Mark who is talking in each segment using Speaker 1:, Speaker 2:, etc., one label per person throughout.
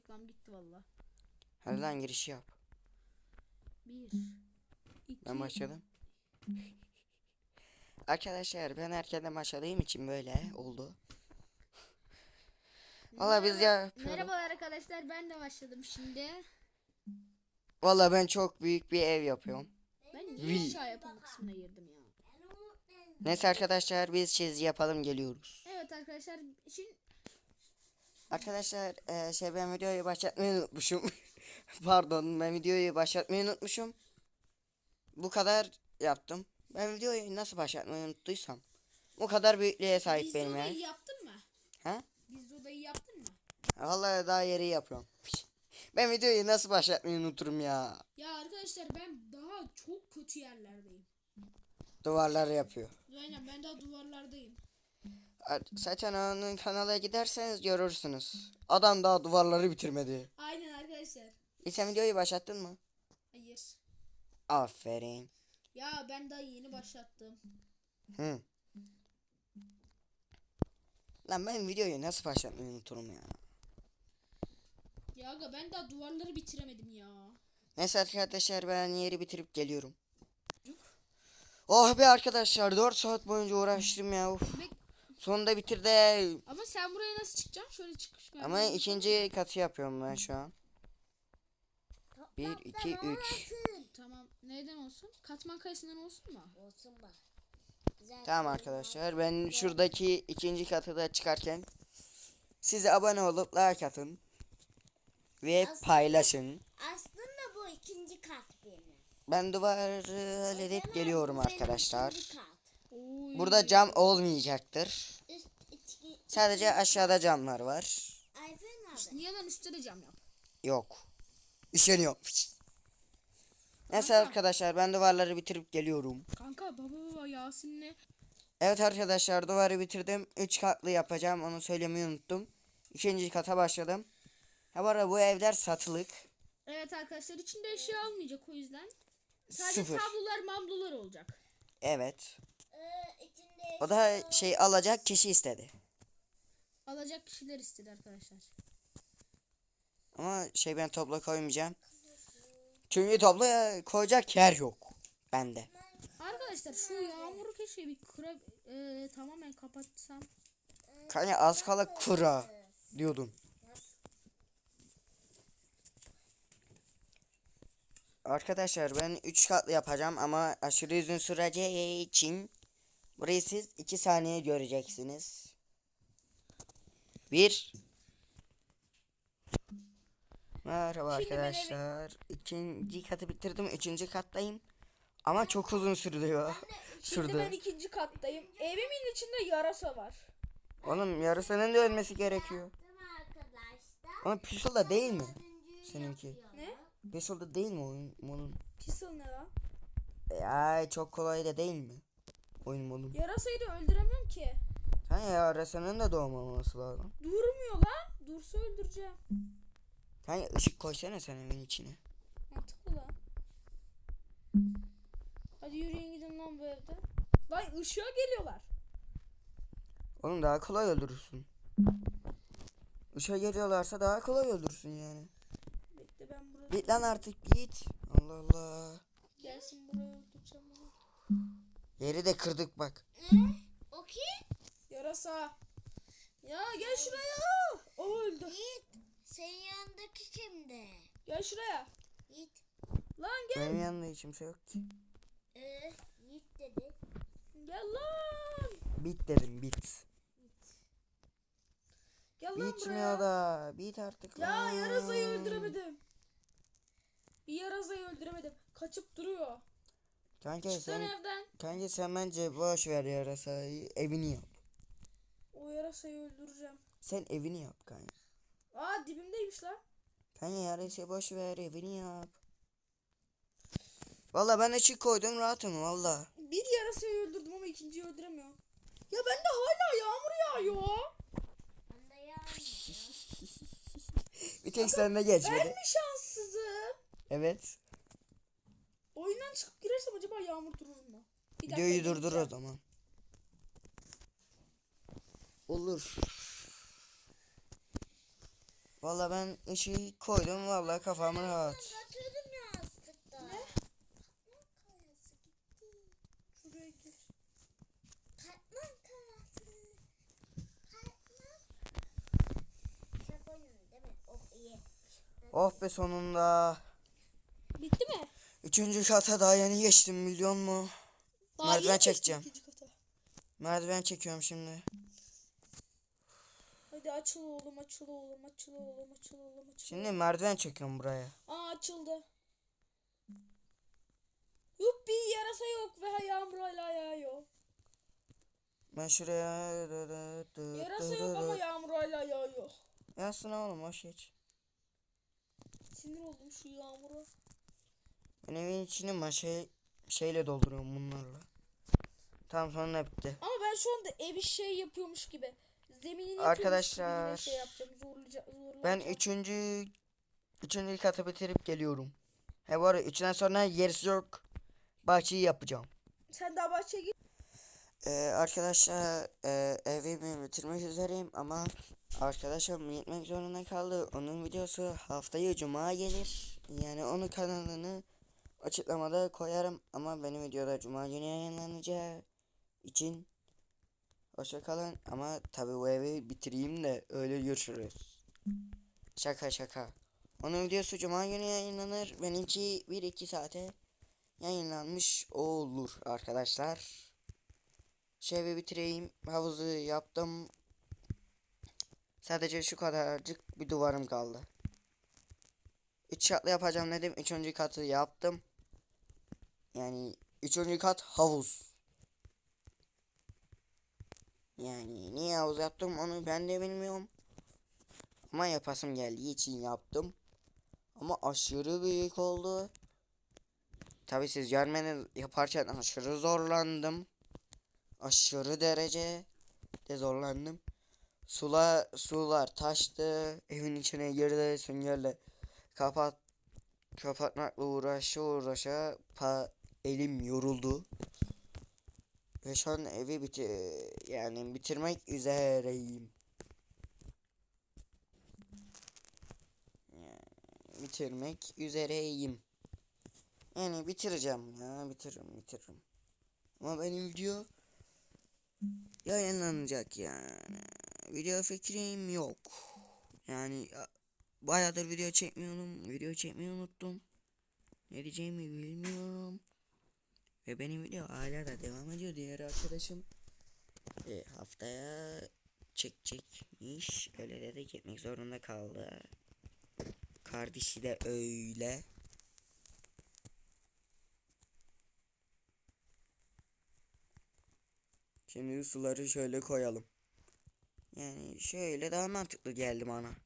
Speaker 1: reklam gitti valla.
Speaker 2: Hadi lan giriş yap.
Speaker 1: Bir. iki.
Speaker 2: Ben başladım. Arkadaşlar ben erkenden başladığım için böyle oldu. Valla biz ya
Speaker 1: Merhabalar arkadaşlar ben de başladım şimdi.
Speaker 2: Valla ben çok büyük bir ev yapıyorum.
Speaker 1: Ben niye aşağı yapım kısmına girdim ya.
Speaker 2: Neyse arkadaşlar biz çizgi yapalım geliyoruz.
Speaker 1: Evet arkadaşlar şimdi
Speaker 2: Arkadaşlar eee, şey ben videoyu başlatmayı unutmuşum. Pardon ben videoyu başlatmayı unutmuşum. Bu kadar yaptım. Ben videoyu nasıl başlatmayı unuttuysam. O kadar büyüklüğe sahip
Speaker 1: biz
Speaker 2: benim ev.
Speaker 1: yaptın mı?
Speaker 2: He?
Speaker 1: Biz odayı yaptın mı?
Speaker 2: Vallahi daha yeri yapıyorum. Ben videoyu nasıl başlatmayı unuturum ya.
Speaker 1: Ya arkadaşlar ben daha çok kötü yerlerdeyim.
Speaker 2: Duvarları yapıyor.
Speaker 1: Aynen ben daha duvarlardayım.
Speaker 2: Zaten onun kanala giderseniz görürsünüz. Adam daha duvarları bitirmedi.
Speaker 1: Aynen arkadaşlar.
Speaker 2: Sen videoyu başlattın mı?
Speaker 1: Hayır.
Speaker 2: Aferin.
Speaker 1: Ya ben daha yeni başlattım.
Speaker 2: Hı. Lan ben videoyu nasıl başlatmayı unuturum ya.
Speaker 1: Ya aga ben daha duvarları bitiremedim ya.
Speaker 2: Neyse arkadaşlar ben yeri bitirip geliyorum. Oh be arkadaşlar 4 saat boyunca uğraştım ya. Uf.
Speaker 1: Bek-
Speaker 2: Sonunda bitirdi.
Speaker 1: Ama sen buraya nasıl çıkacaksın? Şöyle çıkış
Speaker 2: Ama
Speaker 1: merdiven-
Speaker 2: ikinci katı yapıyorum ben şu an. 1, 2, 3.
Speaker 1: Tamam. Neyden olsun? Katman kayısından olsun mu?
Speaker 3: Olsun bak. Güzel.
Speaker 2: Tamam arkadaşlar ben şuradaki ikinci katı da çıkarken size abone olup like atın. Ve paylaşın.
Speaker 3: Aslında bu ikinci kat benim.
Speaker 2: Ben duvarı halledip geliyorum arkadaşlar. Burada cam olmayacaktır. Sadece aşağıda camlar var.
Speaker 1: Niye lan üstte de cam yap?
Speaker 2: Yok. Üşeniyorum. Neyse arkadaşlar ben duvarları bitirip geliyorum.
Speaker 1: Kanka baba baba Yasin'le
Speaker 2: Evet arkadaşlar duvarı bitirdim. 3 katlı yapacağım onu söylemeyi unuttum. İkinci kata başladım. Ha bu arada bu evler satılık.
Speaker 1: Evet arkadaşlar içinde eşya almayacak o yüzden. Sadece
Speaker 2: Sıfır.
Speaker 1: tablolar mamlular olacak.
Speaker 2: Evet. O da şey alacak kişi istedi.
Speaker 1: Alacak kişiler istedi arkadaşlar.
Speaker 2: Ama şey ben topla koymayacağım. Çünkü topla koyacak yer yok. Bende.
Speaker 1: Arkadaşlar şu yağmuru keşke bir kıra e, tamamen kapatsam.
Speaker 2: Kanka az kala kura diyordum. Arkadaşlar ben 3 katlı yapacağım ama aşırı uzun süreceği için burayı siz 2 saniye göreceksiniz. 1 Merhaba
Speaker 1: Şimdi ben
Speaker 2: arkadaşlar. İkinci katı bitirdim. Üçüncü kattayım. Ama çok uzun sürüyor. Sürdü.
Speaker 1: ikinci kattayım. Evimin içinde yarasa var.
Speaker 2: Oğlum yarısının da ölmesi gerekiyor. Ama pusula değil mi? Seninki.
Speaker 1: Ne?
Speaker 2: Pusula değil mi oyun onun?
Speaker 1: Pixel ne lan?
Speaker 2: Ya çok kolay da değil mi? Oyun modun.
Speaker 1: Yarasayı da öldüremiyorum ki.
Speaker 2: Ha yarısının da doğmaması lazım.
Speaker 1: Durmuyor lan. Dursa öldüreceğim.
Speaker 2: Kanka ışık koysana sen evin içine.
Speaker 1: Mantıklı lan. Hadi yürüyün gidin lan bu evde. Lan ışığa geliyorlar.
Speaker 2: Oğlum daha kolay öldürürsün. Işığa geliyorlarsa daha kolay öldürürsün yani.
Speaker 1: Bekle ben buraya
Speaker 2: Git lan artık git. Allah Allah.
Speaker 1: gelsin buraya öldüreceğim onu.
Speaker 2: Yeri de kırdık bak.
Speaker 3: O kim?
Speaker 1: Yarasa. Ya gel şuraya. O öldü.
Speaker 3: Yiğit. Senin yanındaki kimdi?
Speaker 1: Gel şuraya.
Speaker 3: Yiğit.
Speaker 1: Lan gel.
Speaker 2: Benim yanımda hiç kimse yok ki.
Speaker 3: Ee, Yiğit dedi.
Speaker 1: Gel lan.
Speaker 2: Bit dedim bit.
Speaker 1: Gel lan
Speaker 2: Bitmiyor
Speaker 1: buraya.
Speaker 2: da. Bit artık
Speaker 1: Ya
Speaker 2: lan.
Speaker 1: yarasayı öldüremedim. Bir yarasayı öldüremedim. Kaçıp duruyor.
Speaker 2: Kanka
Speaker 1: Çık lan
Speaker 2: sen,
Speaker 1: evden.
Speaker 2: kanka sen bence boş ver yarasayı. Evini yap.
Speaker 1: O yarasayı öldüreceğim.
Speaker 2: Sen evini yap kanka.
Speaker 1: Aa dibimdeymiş lan.
Speaker 2: Kanka yarasayı boş ver evini yap. Valla ben ışık koydum rahatım valla.
Speaker 1: Bir yarasayı öldürdüm ama ikinciyi öldüremiyorum. Ya bende hala yağmur yağıyor.
Speaker 2: Bir tek sende geçmedi.
Speaker 1: Ben mi şanssızım?
Speaker 2: Evet.
Speaker 1: Oyundan çıkıp girersem acaba yağmur durur mu? Bir dakika
Speaker 2: Videoyu durdur o zaman. Olur. Valla ben ışığı koydum valla kafam rahat.
Speaker 3: Batırdım yastıkta.
Speaker 1: Ne?
Speaker 3: Katman kayası gitti.
Speaker 1: Şuraya gir.
Speaker 3: Katman kayası. Katman. Japonya değil mi? Oh iyi.
Speaker 2: Oh be sonunda.
Speaker 1: Bitti mi?
Speaker 2: Üçüncü kata daha yeni geçtim milyon mu?
Speaker 1: Daha
Speaker 2: Merdiven çekeceğim. Merdiven çekiyorum şimdi.
Speaker 1: Hadi açıl oğlum açıl oğlum açıl oğlum açıl oğlum açıl.
Speaker 2: Şimdi merdiven çekiyorum buraya.
Speaker 1: Aa açıldı. Yuppi yarasa yok ve yağmur hala yağıyor.
Speaker 2: Ben şuraya...
Speaker 1: Yarasa yok ama yağmur hala yağıyor.
Speaker 2: Yazsın oğlum hoş geç.
Speaker 1: Sinir oldum şu yağmura.
Speaker 2: Ben evin içini şey, şeyle dolduruyorum bunlarla. Tamam sonra bitti.
Speaker 1: Ama ben şu anda evi şey yapıyormuş gibi. Zeminini
Speaker 2: Arkadaşlar,
Speaker 1: gibi yine şey yapacağım. Zorlayacağım. zorlayacağım.
Speaker 2: Ben üçüncü... Üçüncü katı bitirip geliyorum. He arada üçünden sonra yerisi yok. Bahçeyi yapacağım.
Speaker 1: Sen daha bahçeye git.
Speaker 2: Ee, arkadaşlar e, evimi bitirmek üzereyim ama arkadaşım gitmek zorunda kaldı. Onun videosu haftaya cuma gelir. Yani onun kanalını açıklamada koyarım ama benim videoda cuma günü yayınlanacağı için hoşça kalın ama tabi bu evi bitireyim de öyle görüşürüz. Şaka şaka. Onun videosu cuma günü yayınlanır. Benimki 1-2 saate yayınlanmış olur arkadaşlar. Şevi bitireyim. Havuzu yaptım. Sadece şu kadarcık bir duvarım kaldı. Üç katlı yapacağım dedim. Üçüncü katı yaptım. Yani üçüncü kat havuz. Yani niye havuz yaptım onu ben de bilmiyorum. Ama yapasım geldiği için yaptım. Ama aşırı büyük oldu. Tabi siz görmeniz yaparken aşırı zorlandım aşırı derece de zorlandım. Sular sular taştı. Evin içine girdi süngerle kapat kapatmakla uğraşa uğraşa pa, elim yoruldu. Ve şu an evi biti yani bitirmek üzereyim. Yani bitirmek üzereyim. Yani bitireceğim ya bitiririm bitiririm. Ama benim video yayınlanacak yani. Video fikrim yok. Yani ya- bayağıdır video çekmiyorum. Video çekmeyi unuttum. Ne diyeceğimi bilmiyorum. Ve benim video hala da devam ediyor. Diğer arkadaşım e, haftaya çekecekmiş. Öyle dedi gitmek zorunda kaldı. Kardeşi de öyle. Şimdi suları şöyle koyalım. Yani şöyle daha mantıklı geldi bana.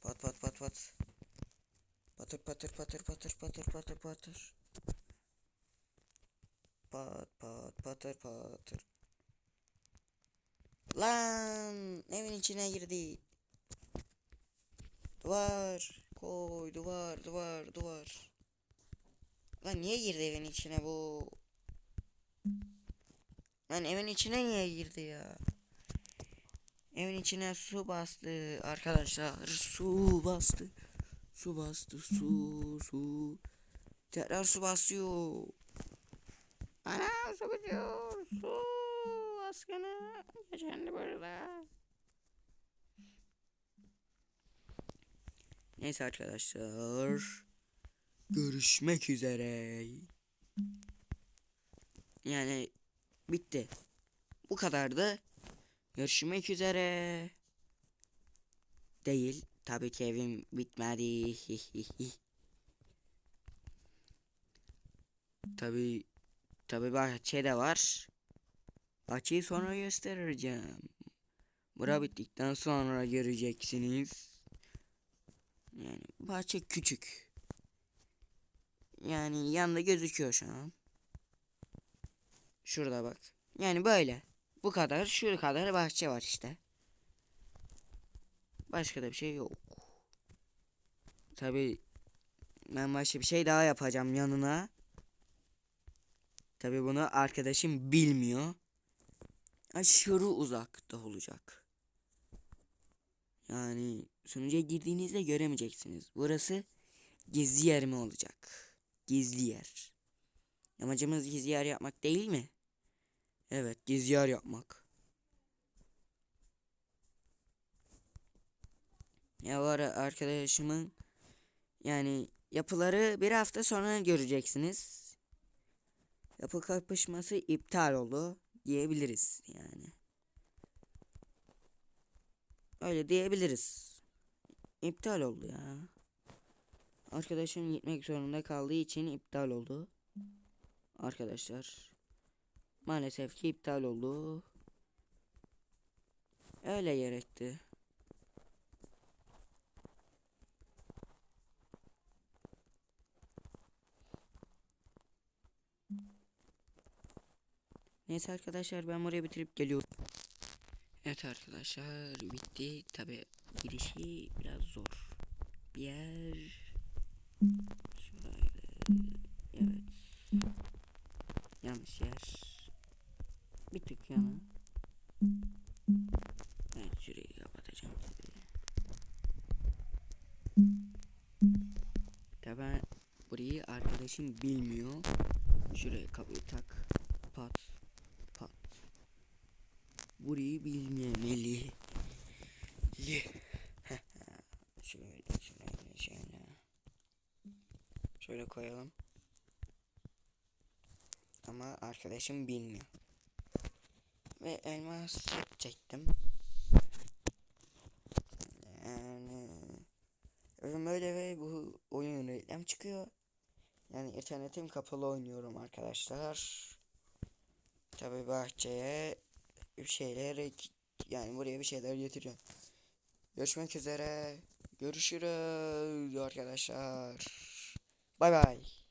Speaker 2: Pat pat pat pat. Patır patır patır patır patır patır patır. Pat pat patır patır. Lan evin içine girdi. Duvar koy duvar duvar duvar. Lan niye girdi evin içine bu? Lan evin içine niye girdi ya? Evin içine su bastı arkadaşlar. Su bastı. Su bastı su su. Tekrar su basıyor. Ana su bitiyor. Su baskını. Geçendi burada. Neyse arkadaşlar. Görüşmek üzere. Yani bitti. Bu kadardı. Görüşmek üzere. Değil. Tabii ki evim bitmedi. tabii tabii bahçe de var. Bahçeyi sonra göstereceğim. Bura bittikten sonra göreceksiniz. Yani bahçe küçük. Yani yanında gözüküyor şu an. Şurada bak. Yani böyle. Bu kadar. Şu kadar bahçe var işte. Başka da bir şey yok. Tabi ben başka bir şey daha yapacağım yanına. Tabi bunu arkadaşım bilmiyor. Aşırı uzakta olacak. Yani sunucuya girdiğinizde göremeyeceksiniz. Burası gizli yer mi olacak? Gizli yer. Amacımız gizli yer yapmak değil mi? Evet, gizli yer yapmak. Ya var arkadaşımın yani yapıları bir hafta sonra göreceksiniz. Yapı kapışması iptal oldu diyebiliriz yani. Öyle diyebiliriz. İptal oldu ya. Arkadaşım gitmek zorunda kaldığı için iptal oldu. Arkadaşlar. Maalesef ki iptal oldu. Öyle gerekti. Neyse arkadaşlar ben buraya bitirip geliyorum. Evet arkadaşlar bitti. Tabi girişi biraz zor. Bir yer. Şuraydı. Evet. Yanlış yer. Bir tık yana. Evet şurayı kapatacağım tabi. Burayı arkadaşım bilmiyor. Şuraya kapıyı tak. Pat. Burayı bilmemeli. Li. şöyle şöyle şöyle. Şöyle koyalım. Ama arkadaşım bilmiyor. Ve elmas çektim. Yani Evim öyle ve bu oyun reklam çıkıyor. Yani internetim kapalı oynuyorum arkadaşlar. Tabi bahçeye bir şeyler yani buraya bir şeyler getiriyorum. Görüşmek üzere. Görüşürüz arkadaşlar. Bay bay.